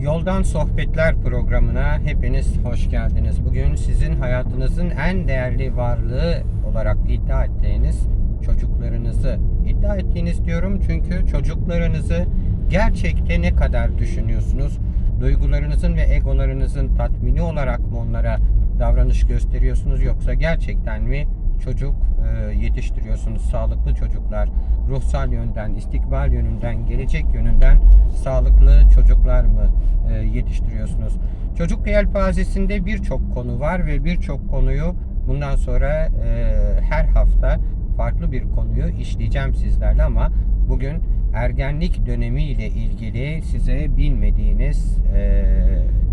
Yoldan Sohbetler programına hepiniz hoş geldiniz. Bugün sizin hayatınızın en değerli varlığı olarak iddia ettiğiniz çocuklarınızı iddia ettiğiniz diyorum çünkü çocuklarınızı gerçekte ne kadar düşünüyorsunuz? Duygularınızın ve egolarınızın tatmini olarak mı onlara davranış gösteriyorsunuz yoksa gerçekten mi çocuk e, yetiştiriyorsunuz? Sağlıklı çocuklar, ruhsal yönden, istikbal yönünden, gelecek yönünden sağlıklı çocuklar mı e, yetiştiriyorsunuz? Çocuk yelpazesinde birçok konu var ve birçok konuyu bundan sonra e, her hafta farklı bir konuyu işleyeceğim sizlerle ama bugün ergenlik dönemi ile ilgili size bilmediğiniz e,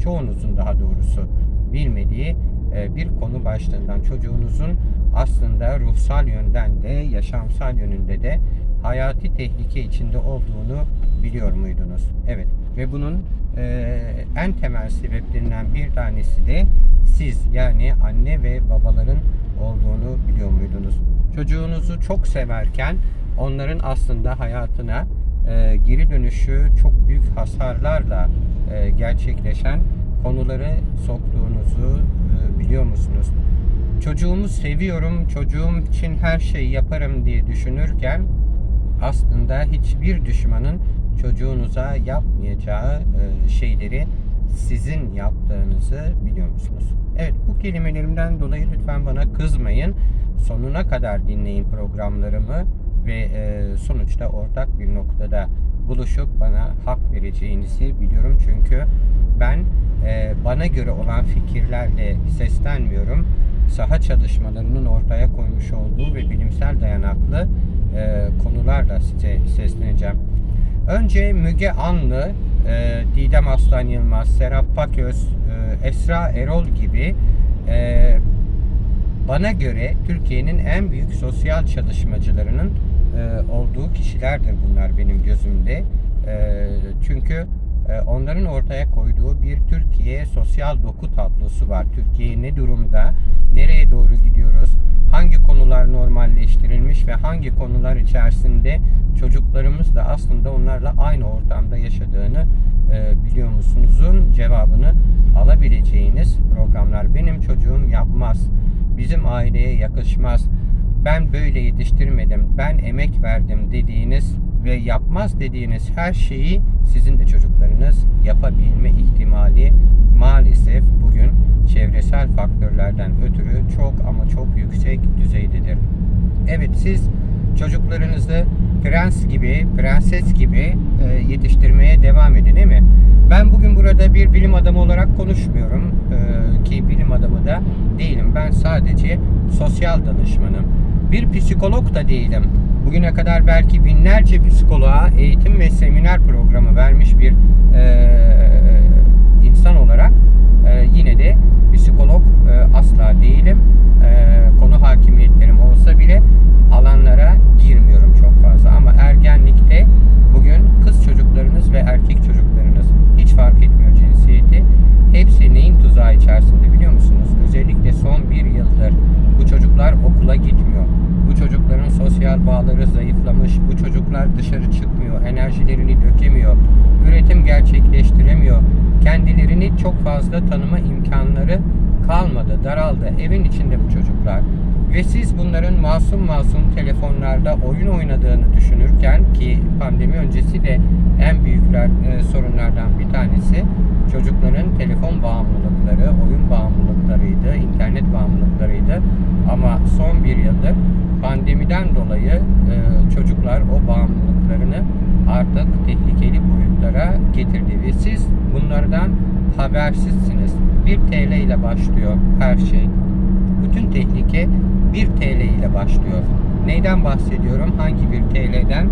çoğunuzun daha doğrusu bilmediği bir konu başlığından çocuğunuzun aslında ruhsal yönden de yaşamsal yönünde de hayati tehlike içinde olduğunu biliyor muydunuz? Evet ve bunun e, en temel sebeplerinden bir tanesi de siz yani anne ve babaların olduğunu biliyor muydunuz? Çocuğunuzu çok severken onların aslında hayatına e, geri dönüşü çok büyük hasarlarla e, gerçekleşen konuları soktuğunuzu e, biliyor musunuz? Çocuğumu seviyorum, çocuğum için her şeyi yaparım diye düşünürken aslında hiçbir düşmanın çocuğunuza yapmayacağı e, şeyleri sizin yaptığınızı biliyor musunuz? Evet bu kelimelerimden dolayı lütfen bana kızmayın. Sonuna kadar dinleyin programlarımı ve e, sonuçta ortak bir noktada buluşup bana hak vereceğinizi biliyorum. Çünkü ben e, bana göre olan fikirlerle seslenmiyorum. Saha çalışmalarının ortaya koymuş olduğu ve bilimsel dayanaklı e, konularla size sesleneceğim. Önce Müge Anlı, e, Didem Aslan Yılmaz, Serap Paköz, e, Esra Erol gibi bana göre Türkiye'nin en büyük sosyal çalışmacılarının olduğu kişilerdir bunlar benim gözümde. Çünkü onların ortaya koyduğu bir Türkiye sosyal doku tablosu var. Türkiye ne durumda, nereye doğru gidiyoruz, hangi konular normalleştirilmiş ve hangi konular içerisinde çocuklarımız da aslında onlarla aynı ortamda yaşadığını e, biliyor musunuzun cevabını alabileceğiniz programlar. Benim çocuğum yapmaz, bizim aileye yakışmaz, ben böyle yetiştirmedim, ben emek verdim dediğiniz ve yapmaz dediğiniz her şeyi sizin de çocuklarınız yapabilme ihtimali maalesef bugün çevresel faktörlerden ötürü çok ama çok yüksek düzeydedir. Evet siz çocuklarınızı prens gibi, prenses gibi e, yetiştirmeye devam edin değil mi? Ben bugün burada bir bilim adamı olarak konuşmuyorum e, ki bilim adamı da değilim. Ben sadece sosyal danışmanım. Bir psikolog da değilim. Bugüne kadar belki binlerce psikoloğa eğitim ve seminer programı vermiş bir e, insan olarak e, yine de psikolog e, asla değilim. E, konu hakimiyetlerim olsa bile alanlara girmiyorum çok fazla. Ama ergenlikte bugün kız çocuklarınız ve erkek çocuklarınız hiç fark etmiyor cinsiyeti. Hepsi neyin tuzağı içerisinde biliyor musunuz? Özellikle son bir yıldır bu çocuklar okula gitmiyor. Bu çocukların sosyal bağları zayıflamış. Çocuklar dışarı çıkmıyor. Enerjilerini dökemiyor. Üretim gerçekleştiremiyor. Kendilerini çok fazla tanıma imkanları kalmadı, daraldı. Evin içinde bu çocuklar. Ve siz bunların masum masum telefonlarda oyun oynadığını düşünürken ki pandemi öncesi de en büyükler e, sorunlardan bir tanesi çocukların telefon bağımlılıkları, oyun bağımlılıklarıydı, internet bağımlılıklarıydı. Ama son bir yıldır pandemiden dolayı e, çocuklar o bağımlılıklarını artık tehlikeli boyutlara getirdi ve siz bunlardan habersizsiniz. 1 TL ile başlıyor her şey. Bütün tehlike 1 TL ile başlıyor. Neyden bahsediyorum? Hangi bir TL'den?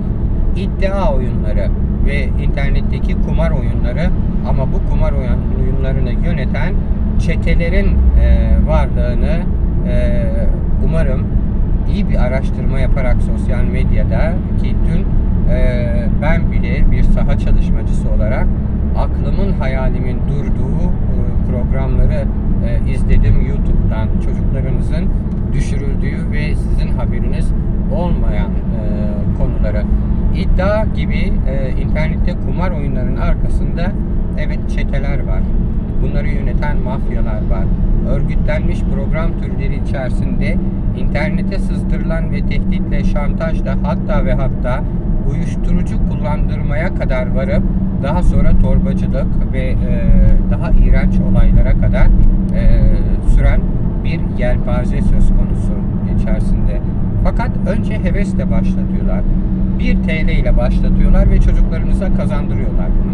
İddia oyunları ve internetteki kumar oyunları ama bu kumar oyun- oyunlarını yöneten çetelerin e, varlığını e, umarım iyi bir araştırma yaparak sosyal medyada ki dün e, ben bile bir saha çalışmacısı olarak aklımın hayalimin durduğu e, programları e, izledim YouTube'dan çocuklarınızın düşürüldüğü ve sizin haberiniz olmayan e, konuları iddia gibi e, internette kumar oyunlarının arkasında Evet çeteler var. Bunları yöneten mafyalar var. Örgütlenmiş program türleri içerisinde internete sızdırılan ve tehditle, şantajla hatta ve hatta uyuşturucu kullandırmaya kadar varıp daha sonra torbacılık ve e, daha iğrenç olaylara kadar e, süren bir yelpaze söz konusu içerisinde. Fakat önce hevesle başlatıyorlar. 1 TL ile başlatıyorlar ve çocuklarınıza kazandırıyorlar bunu.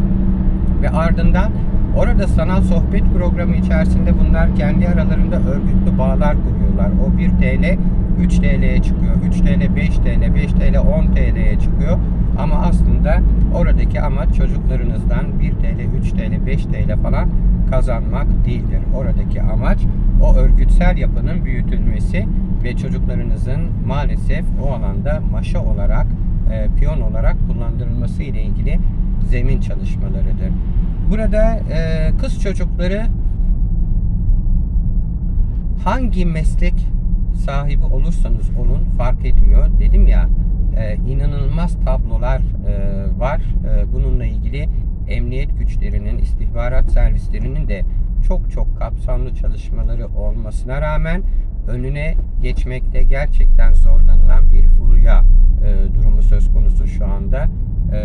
Ve ardından orada sanal sohbet programı içerisinde bunlar kendi aralarında örgütlü bağlar kuruyorlar. O 1 TL 3 TL'ye çıkıyor. 3 TL 5 TL, 5 TL 10 TL'ye çıkıyor. Ama aslında oradaki amaç çocuklarınızdan 1 TL, 3 TL, 5 TL falan kazanmak değildir. Oradaki amaç o örgütsel yapının büyütülmesi ve çocuklarınızın maalesef o alanda maşa olarak, e, piyon olarak kullandırılması ile ilgili zemin çalışmalarıdır. Burada e, kız çocukları hangi meslek sahibi olursanız olun fark etmiyor. Dedim ya e, inanılmaz tablolar e, var. E, bununla ilgili emniyet güçlerinin, istihbarat servislerinin de çok çok kapsamlı çalışmaları olmasına rağmen önüne geçmekte gerçekten zorlanılan bir furya e, durumu söz konusu şu anda. E,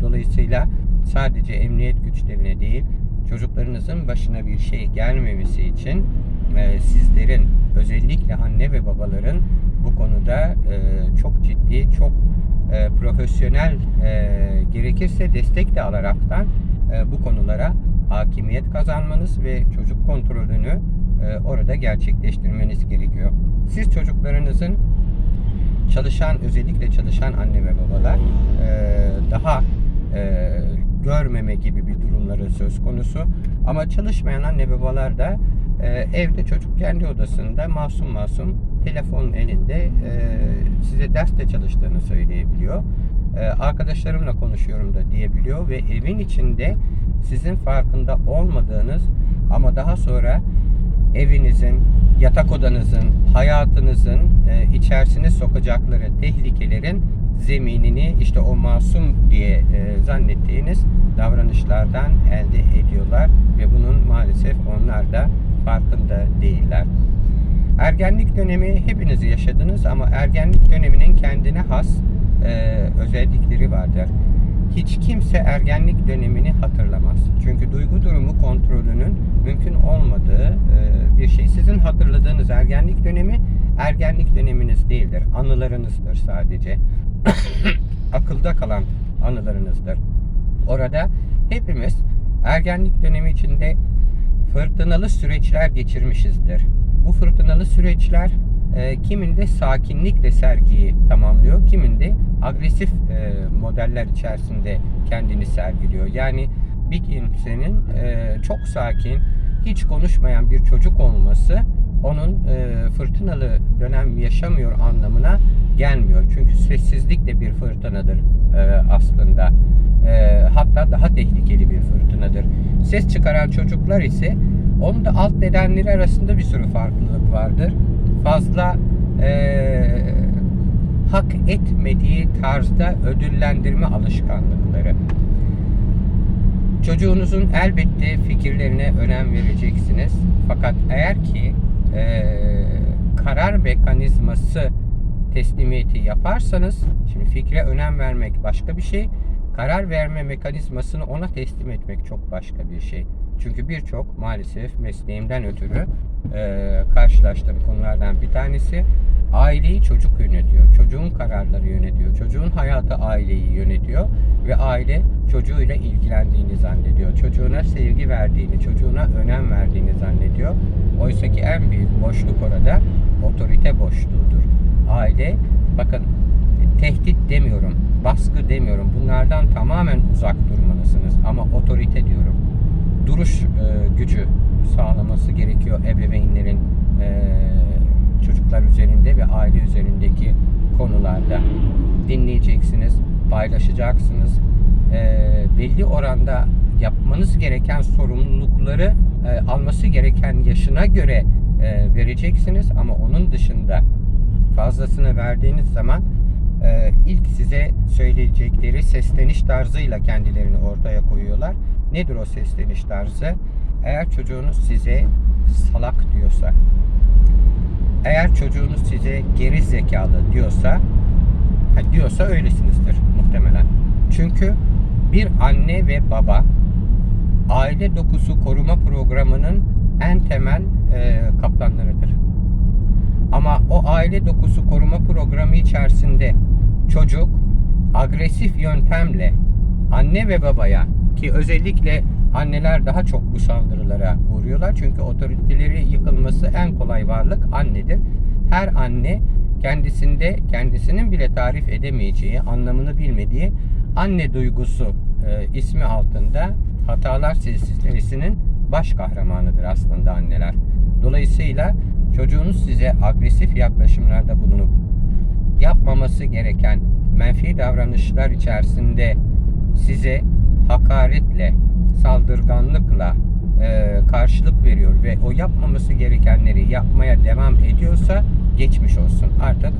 dolayısıyla sadece emniyet güçlerine değil çocuklarınızın başına bir şey gelmemesi için e, sizlerin özellikle anne ve babaların bu konuda e, çok ciddi, çok e, profesyonel e, gerekirse destek de alaraktan e, bu konulara hakimiyet kazanmanız ve çocuk kontrolünü e, orada gerçekleştirmeniz gerekiyor. Siz çocuklarınızın çalışan özellikle çalışan anne ve babalar e, daha e, görmeme gibi bir durumları söz konusu. Ama çalışmayan anne babalar da e, evde çocuk kendi odasında masum masum telefonun elinde e, size derste çalıştığını söyleyebiliyor. E, arkadaşlarımla konuşuyorum da diyebiliyor ve evin içinde sizin farkında olmadığınız ama daha sonra evinizin, yatak odanızın, hayatınızın e, içerisine sokacakları tehlikelerin zeminini işte o masum diye e, zannettiğiniz davranışlardan elde ediyorlar ve bunun maalesef onlar da farkında değiller. Ergenlik dönemi hepiniz yaşadınız ama ergenlik döneminin kendine has e, özellikleri vardır. Hiç kimse ergenlik dönemini hatırlamaz. Çünkü duygu durumu kontrolünün mümkün olmadığı e, bir şey. Sizin hatırladığınız ergenlik dönemi ergenlik döneminiz değildir. Anılarınızdır sadece. Akılda kalan anılarınızdır. Orada hepimiz ergenlik dönemi içinde fırtınalı süreçler geçirmişizdir. Bu fırtınalı süreçler e, kiminde sakinlikle sergiyi tamamlıyor, kiminde agresif e, modeller içerisinde kendini sergiliyor. Yani bir kimsenin e, çok sakin, hiç konuşmayan bir çocuk olması onun e, fırtınalı dönem yaşamıyor anlamına gelmiyor. Çünkü sessizlik de bir fırtınadır e, aslında. E, hatta daha tehlikeli bir fırtınadır. Ses çıkaran çocuklar ise onun da alt nedenleri arasında bir sürü farklılık vardır. Fazla e, hak etmediği tarzda ödüllendirme alışkanlıkları. Çocuğunuzun elbette fikirlerine önem vereceksiniz. Fakat eğer ki e, karar mekanizması teslimiyeti yaparsanız, şimdi fikre önem vermek başka bir şey, karar verme mekanizmasını ona teslim etmek çok başka bir şey. Çünkü birçok maalesef mesleğimden ötürü e, karşılaştığım konulardan bir tanesi aileyi çocuk yönetiyor. Çocuğun kararları yönetiyor. Çocuğun hayatı aileyi yönetiyor ve aile çocuğuyla ilgilendiğini zannediyor. Çocuğuna sevgi verdiğini, çocuğuna önem verdiğini zannediyor. Oysa ki en büyük boşluk orada otorite boşluğudur. Aile bakın tehdit demiyorum, baskı demiyorum. Bunlardan tamamen uzak durmalısınız ama otorite diyorum. Duruş e, gücü sağlaması gerekiyor ebeveynlerin e, çocuklar üzerinde ve aile üzerindeki konularda. Dinleyeceksiniz, paylaşacaksınız. E, belli oranda yapmanız gereken sorumlulukları e, alması gereken yaşına göre e, vereceksiniz ama onun dışında fazlasını verdiğiniz zaman e, ilk size söyleyecekleri sesleniş tarzıyla kendilerini ortaya koyuyorlar. Nedir o sesleniş tarzı? Eğer çocuğunuz size salak diyorsa, eğer çocuğunuz size geri zekalı diyorsa, diyorsa öylesinizdir muhtemelen. Çünkü bir anne ve baba aile dokusu koruma programının en temel e, kaptanlarıdır. Ama o aile dokusu koruma programı içerisinde çocuk agresif yöntemle anne ve babaya ki özellikle anneler daha çok bu saldırılara uğruyorlar. Çünkü otoriteleri yıkılması en kolay varlık annedir. Her anne kendisinde kendisinin bile tarif edemeyeceği, anlamını bilmediği anne duygusu e, ismi altında hatalar silsilesinin baş kahramanıdır aslında anneler. Dolayısıyla çocuğunuz size agresif yaklaşımlarda bulunup yapmaması gereken menfi davranışlar içerisinde size hakaretle, saldırganlıkla e, karşılık veriyor ve o yapmaması gerekenleri yapmaya devam ediyorsa geçmiş olsun. Artık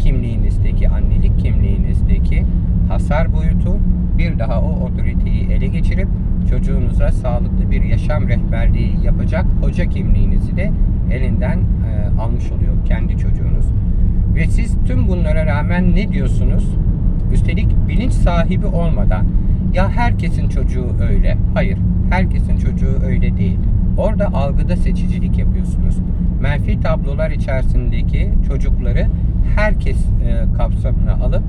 kimliğinizdeki, annelik kimliğinizdeki hasar boyutu bir daha o otoriteyi ele geçirip çocuğunuza sağlıklı bir yaşam rehberliği yapacak hoca kimliğinizi de elinden e, almış oluyor kendi çocuğunuz. Ve siz tüm bunlara rağmen ne diyorsunuz? Üstelik bilinç sahibi olmadan ya herkesin çocuğu öyle. Hayır, herkesin çocuğu öyle değil. Orada algıda seçicilik yapıyorsunuz. Menfi tablolar içerisindeki çocukları herkes e, kapsamına alıp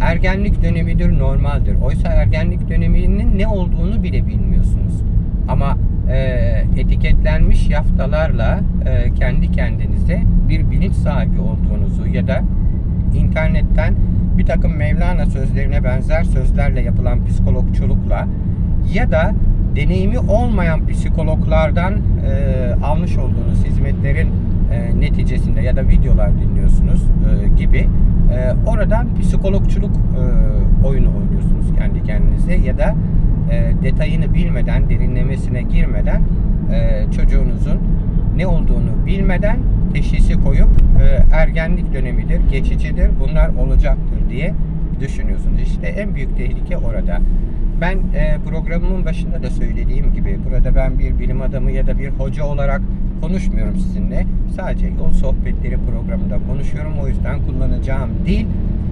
ergenlik dönemidir, normaldir. Oysa ergenlik döneminin ne olduğunu bile bilmiyorsunuz. Ama e, etiketlenmiş yaftalarla e, kendi kendinize bir bilinç sahibi olduğunuzu ya da internetten bir takım Mevlana sözlerine benzer sözlerle yapılan psikologçulukla ya da deneyimi olmayan psikologlardan e, almış olduğunuz hizmetlerin e, neticesinde ya da videolar dinliyorsunuz e, gibi e, oradan psikologçuluk oyunu oynuyorsunuz kendi kendinize ya da detayını bilmeden, derinlemesine girmeden çocuğunuzun ne olduğunu bilmeden teşhisi koyup e, ergenlik dönemidir, geçicidir, bunlar olacaktır diye düşünüyorsunuz. İşte en büyük tehlike orada. Ben e, programımın başında da söylediğim gibi burada ben bir bilim adamı ya da bir hoca olarak konuşmuyorum sizinle. Sadece yol sohbetleri programında konuşuyorum. O yüzden kullanacağım dil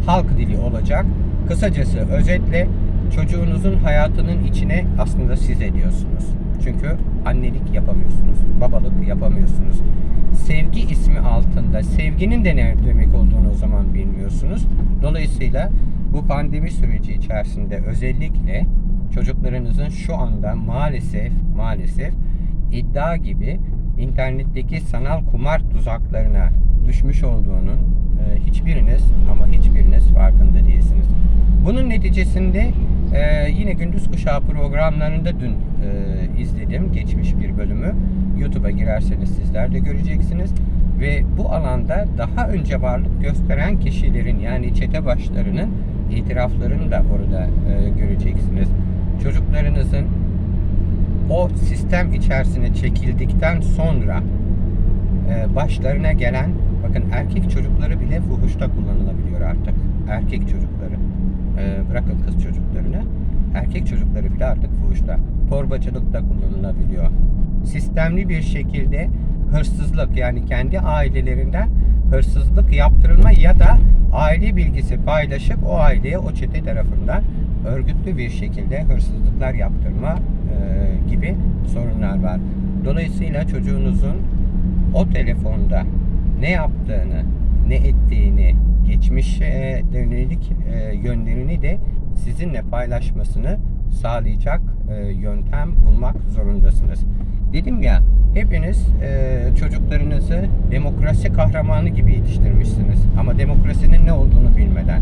halk dili olacak. Kısacası özetle çocuğunuzun hayatının içine aslında siz ediyorsunuz. Çünkü annelik yapamıyorsunuz, babalık yapamıyorsunuz. Sevgi ismi altında sevginin de ne demek olduğunu o zaman bilmiyorsunuz. Dolayısıyla bu pandemi süreci içerisinde özellikle çocuklarınızın şu anda maalesef maalesef iddia gibi internetteki sanal kumar tuzaklarına düşmüş olduğunun e, hiçbiriniz ama hiçbiriniz farkında değilsiniz. Bunun neticesinde e, yine gündüz kuşağı programlarında dün e, izledim geçmiş bir bölümü. YouTube'a girerseniz sizler de göreceksiniz. Ve bu alanda daha önce varlık gösteren kişilerin yani çete başlarının itiraflarını da orada e, göreceksiniz. Çocuklarınızın o sistem içerisine çekildikten sonra e, başlarına gelen bakın erkek çocukları bile fuhuşta kullanılabiliyor artık. Erkek çocukları. E, bırakın kız çocuklarını. Erkek çocukları bile artık fuhuşta. Torbacılıkta kullanılabiliyor. Sistemli bir şekilde hırsızlık yani kendi ailelerinden hırsızlık yaptırılma ya da aile bilgisi paylaşıp o aileye o çete tarafından örgütlü bir şekilde hırsızlıklar yaptırma gibi sorunlar var. Dolayısıyla çocuğunuzun o telefonda ne yaptığını, ne ettiğini, geçmişe dönelik e, yönlerini de sizinle paylaşmasını sağlayacak e, yöntem bulmak zorundasınız. Dedim ya hepiniz e, çocuklarınızı demokrasi kahramanı gibi yetiştirmişsiniz. Ama demokrasinin ne olduğunu bilmeden.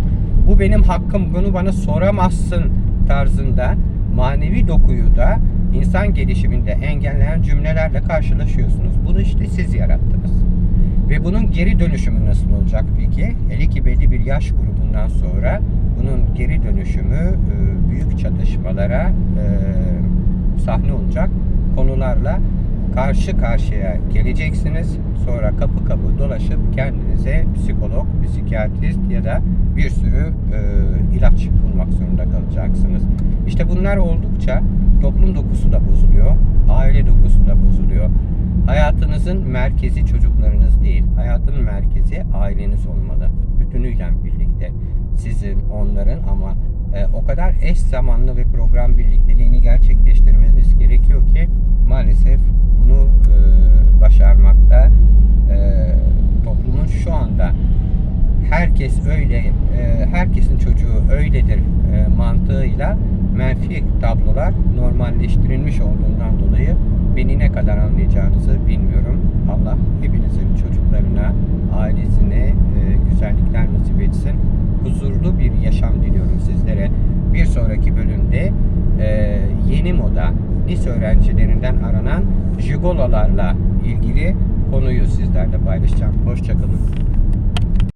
Bu benim hakkım bunu bana soramazsın tarzında manevi dokuyu da insan gelişiminde engelleyen cümlelerle karşılaşıyorsunuz. Bunu işte siz yarattınız. Ve bunun geri dönüşümü nasıl olacak peki? Hele ki belli bir yaş grubundan sonra bunun geri dönüşümü e, büyük çatışmalara e, sahne olacak konularla karşı karşıya geleceksiniz. Sonra kapı kapı dolaşıp kendinize psikolog, psikiyatrist ya da bir sürü e, ilaç bulmak zorunda kalacaksınız. İşte bunlar oldukça toplum dokusu da bozuluyor, aile dokusu da bozuluyor. Hayatınızın merkezi çocuklarınız değil, hayatın merkezi aileniz olmalı. Bütünüyle birlikte sizin, onların ama e, o kadar eş zamanlı ve program birlikteliğini gerçekleştirmeniz gerekiyor ki maalesef bunu e, başarmakta e, toplumun şu anda herkes öyle, e, herkesin çocuğu öyledir e, mantığıyla menfi tablolar normalleştirilmiş olduğundan dolayı beni ne kadar anlayacağınızı bilmiyorum. Allah hepinizin çocuklarına, ailesine e, güzellikler nasip etsin. Huzurlu bir yaşam diliyorum sizlere. Bir sonraki bölümde e, yeni moda lise öğrencilerinden aranan jigololarla ilgili konuyu sizlerle paylaşacağım. Hoşçakalın.